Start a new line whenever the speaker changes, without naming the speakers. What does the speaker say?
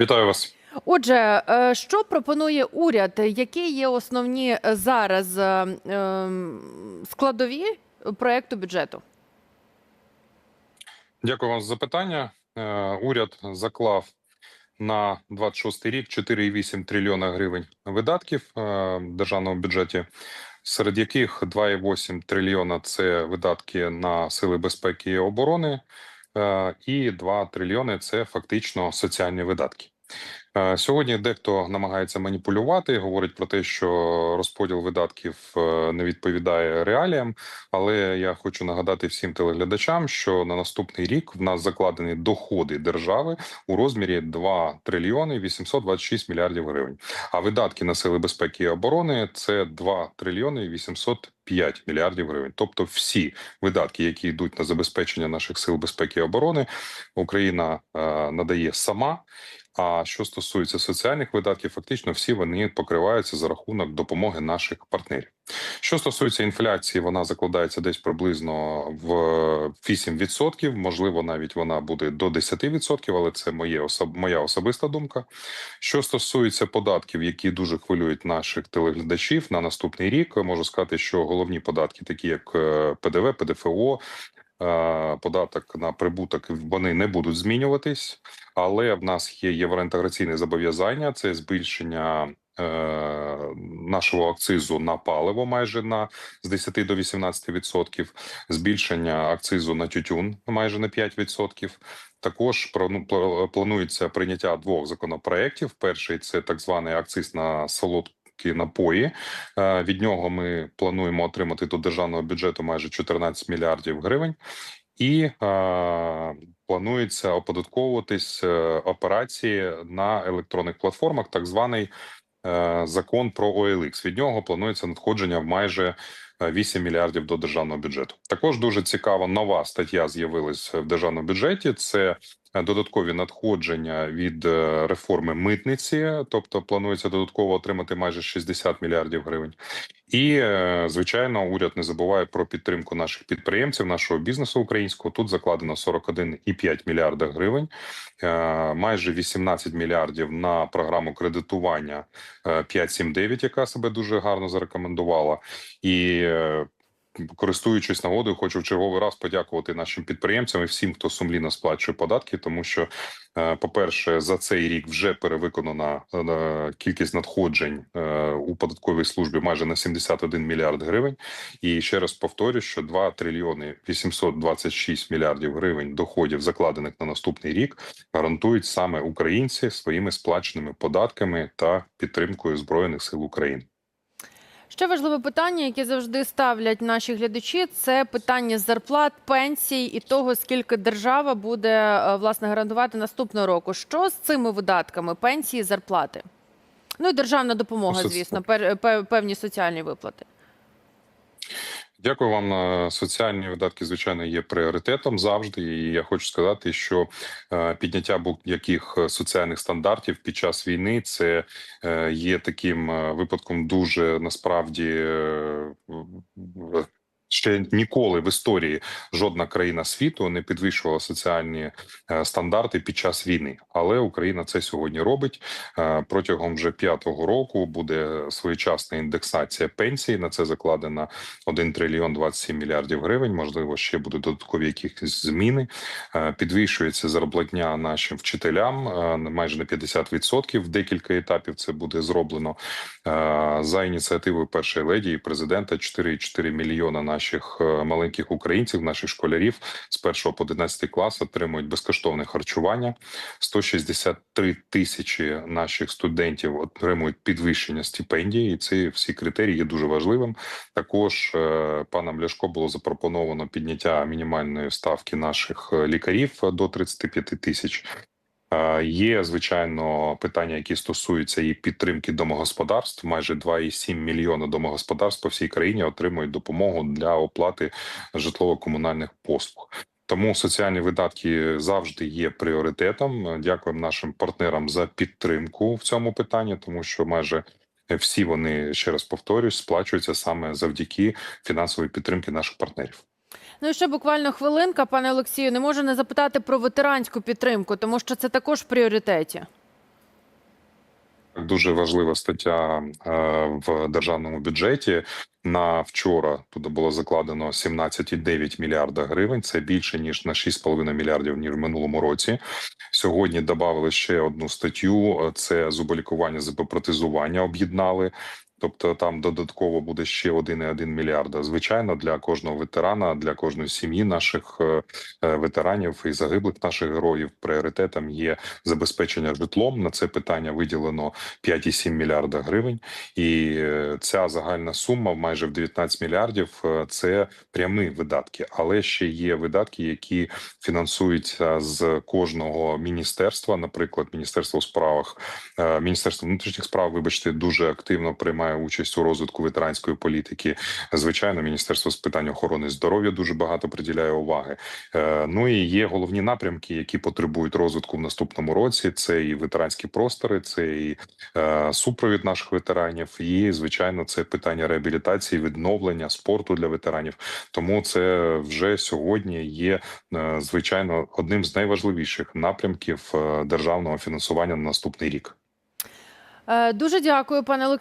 Вітаю вас.
Отже, е, що пропонує уряд? Які є основні е, зараз е, ем, складові проекту бюджету?
Дякую вам за запитання. Уряд заклав на 26 рік 4,8 трильйона гривень видатків в державному бюджеті, серед яких 2,8 трильйона – це видатки на сили безпеки і оборони, і 2 трильйони – це фактично соціальні видатки. Е, Сьогодні дехто намагається маніпулювати, говорить про те, що розподіл видатків е, не відповідає реаліям. Але я хочу нагадати всім телеглядачам, що на наступний рік в нас закладені доходи держави у розмірі 2 трильйони 826 мільярдів гривень. А видатки на сили безпеки і оборони це 2 трильйони 805 мільярдів гривень. Тобто, всі видатки, які йдуть на забезпечення наших сил безпеки і оборони, Україна е, надає сама. А що стосується соціальних видатків, фактично всі вони покриваються за рахунок допомоги наших партнерів. Що стосується інфляції, вона закладається десь приблизно в 8%, можливо, навіть вона буде до 10%, але це моє особ... моя особиста думка. Що стосується податків, які дуже хвилюють наших телеглядачів на наступний рік, можу сказати, що головні податки, такі як е, ПДВ, ПДФО. Е, Податок на прибуток вони не будуть змінюватись, але в нас є євроінтеграційне зобов'язання. Це збільшення е, нашого акцизу на паливо майже на з 10 до 18 відсотків, збільшення акцизу на тютюн майже на 5 відсотків. Також ну, планується прийняття двох законопроєктів. Перший це так званий акциз на солодкі напої. Е, Від нього ми плануємо отримати до державного бюджету майже 14 мільярдів гривень. І е, планується оподатковуватись е, операції на електронних платформах, так званий е, закон про OLX. Від нього планується надходження в майже 8 мільярдів до державного бюджету. Також дуже цікава нова стаття з'явилась в державному бюджеті. Це е, додаткові надходження від е, реформи митниці, тобто планується додатково отримати майже 60 мільярдів гривень. І е, звичайно, уряд не забуває про підтримку наших підприємців, нашого бізнесу українського. Тут закладено 41,5 мільярда гривень, е, майже 18 мільярдів на програму кредитування е, 579, яка себе дуже гарно зарекомендувала. І е, користуючись нагодою, хочу в черговий раз подякувати нашим підприємцям і всім, хто сумлінно сплачує податки, тому що, е, по-перше, за цей рік вже перевиконана е, кількість надходжень е, у податковій службі майже на 71 мільярд гривень. І ще раз повторю, що 2 трильйони 826 мільярдів гривень доходів, закладених на наступний рік, гарантують саме українці своїми сплаченими податками та підтримкою збройних сил України.
Ще важливе питання, яке завжди ставлять наші глядачі, це питання зарплат, пенсій і того, скільки держава буде е, власне гарантувати наступного року. Що з цими видатками? Пенсії, зарплати? Ну і державна допомога, звісно, певні соціальні виплати.
Дякую вам. Соціальні видатки, звичайно, є пріоритетом завжди. І я хочу сказати, що е, підняття будь-яких е, соціальних стандартів під час війни це е, є таким випадком дуже насправді. Ще ніколи в історії жодна країна світу не підвищувала соціальні е, стандарти під час війни, але Україна це сьогодні робить. Е, Протягом вже п'ятого року буде своєчасна індексація пенсій. На це закладена 1 трильйон 27 мільярдів гривень. Можливо, ще будуть додаткові якісь зміни. Е, Підвищується зарплатня нашим вчителям майже на 50%. В декілька етапів це буде зроблено за ініціативою першої леді і президента. 4,4 мільйона наших е, маленьких українців, наших школярів з 1 по 11 клас отримують безкоштовне харчування. 163 тисячі наших студентів отримують підвищення стипендії, і ці всі критерії є дуже важливим. Також е, паном Ляшко було запропоновано підняття мінімальної ставки наших е, лікарів до 35 тисяч. Є звичайно питання, які стосуються і підтримки домогосподарств. Майже 2,7 мільйона домогосподарств по всій країні отримують допомогу для оплати житлово-комунальних послуг. Тому соціальні видатки завжди є пріоритетом. Дякуємо нашим партнерам за підтримку в цьому питанні, тому що майже всі вони ще раз повторюсь, сплачуються саме завдяки фінансової підтримки наших партнерів.
Ну і ще буквально хвилинка, пане Олексію. Не можу не запитати про ветеранську підтримку, тому що це також в пріоритеті.
Дуже важлива стаття е, в державному бюджеті. На вчора туди було закладено 17,9 мільярда гривень. Це більше ніж на 6,5 мільярдів ніж в минулому році. Сьогодні додали ще одну статтю: це зуболікування, зубопротезування об'єднали. Тобто там додатково буде ще 1,1 мільярда. Звичайно, для кожного ветерана, для кожної сім'ї наших е, е, ветеранів і загиблих наших героїв пріоритетом є забезпечення житлом. На це питання виділено 5,7 мільярда гривень, і е, ця загальна сума майже в 19 мільярдів. Це прямі видатки, але ще є видатки, які фінансуються з кожного міністерства. Наприклад, міністерство у справах міністерство внутрішніх справ, вибачте, дуже активно приймає участь у розвитку ветеранської політики. Звичайно, міністерство з питань охорони здоров'я дуже багато приділяє уваги. Е, Ну і є головні напрямки, які потребують розвитку в наступному році. Це і ветеранські простори, це і е, супровід наших ветеранів, і звичайно, це питання реабілітації, відновлення спорту для ветеранів. Тому це вже сьогодні є е, звичайно одним з найважливіших напрямків державного фінансування на наступний рік.
Дуже дякую, пане Олексію.